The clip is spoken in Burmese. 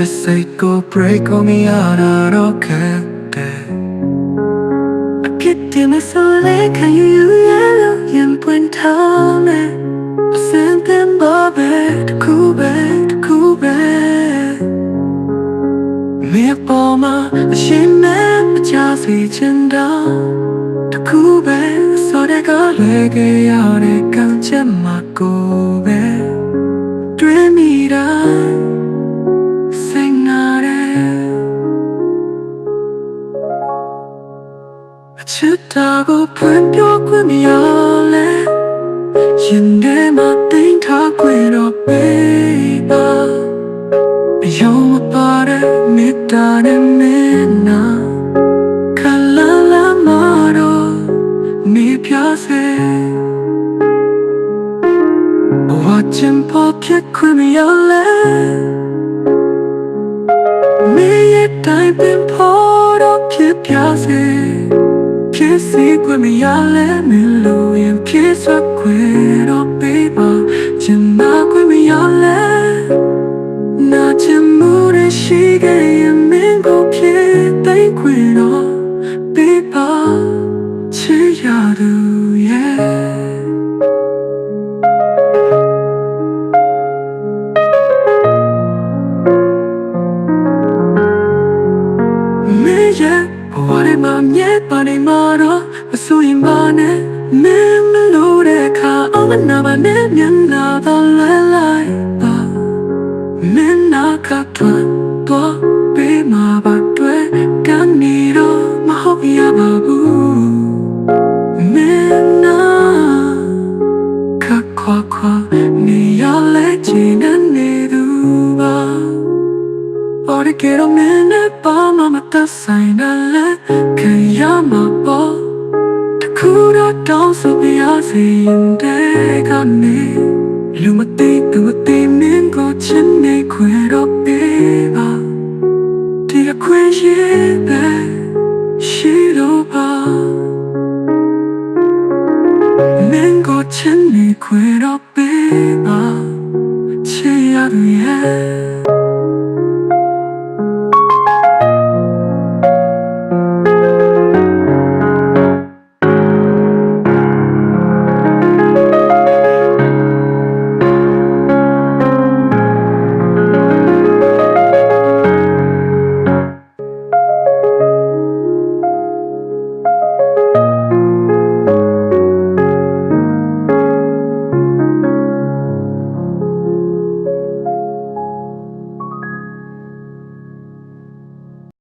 ချစ်စိတ်ကို break ကိုမရတာတော့ခက်တယ်အပြစ်တင်မဆိုလဲခံယူယူရလို့ရင်ပွင့်ထားမယ်အစင်တင်ပါပဲတခုပဲတခုပဲမြေပေါ်မှာအရှင်မဲ့မချစေချင်တော့တခုပဲစောတဲ့ကလွယ်ခဲ့ရတဲ့ကံချက်မှာကိုပဲတွေ့မိတို အချစ်တာကိုဖွင့်ပြောခွင့်မရလဲရင်ထဲမှာတင်ထားခွင့်တော့ပေးပါအယုံမပါတဲ့မေတ္တာနဲ့မင်းနာခလာလာမတော့နေပြစေဘဝချင်ပေါ်ဖြစ်ခွင့်မရလဲ စ်စီခွင့်မရလဲမလို့ရင်ဖြစ်စခွင့်တော့ပေးပါချင်နာခွင့်မရလဲနာချင်မှုရရှိခဲ့ရင် မှာမြဲပါနေမှာတော့မစိုးရင်ပါနဲ့မင်းမလို့တဲ့အခါအမနာပါနဲ့မျက်နှာတော့လဲလိုက်ပါမင်းနာကထွန်းတော့ပေးမှာပါတွေ့ကနေတော့မဟုတ်ရပါဘူးမင်းနာခါခွာခွာ Ora quiero mene pa mama ta sai na le Kan ya ma po Ta kura down so be a si yin de ka ni Lu ma ti tu ma ti min ko chin ne kwe ro pe ba Ti a kwe ye be Shi ro ba Min ko chin ne kwe ro pe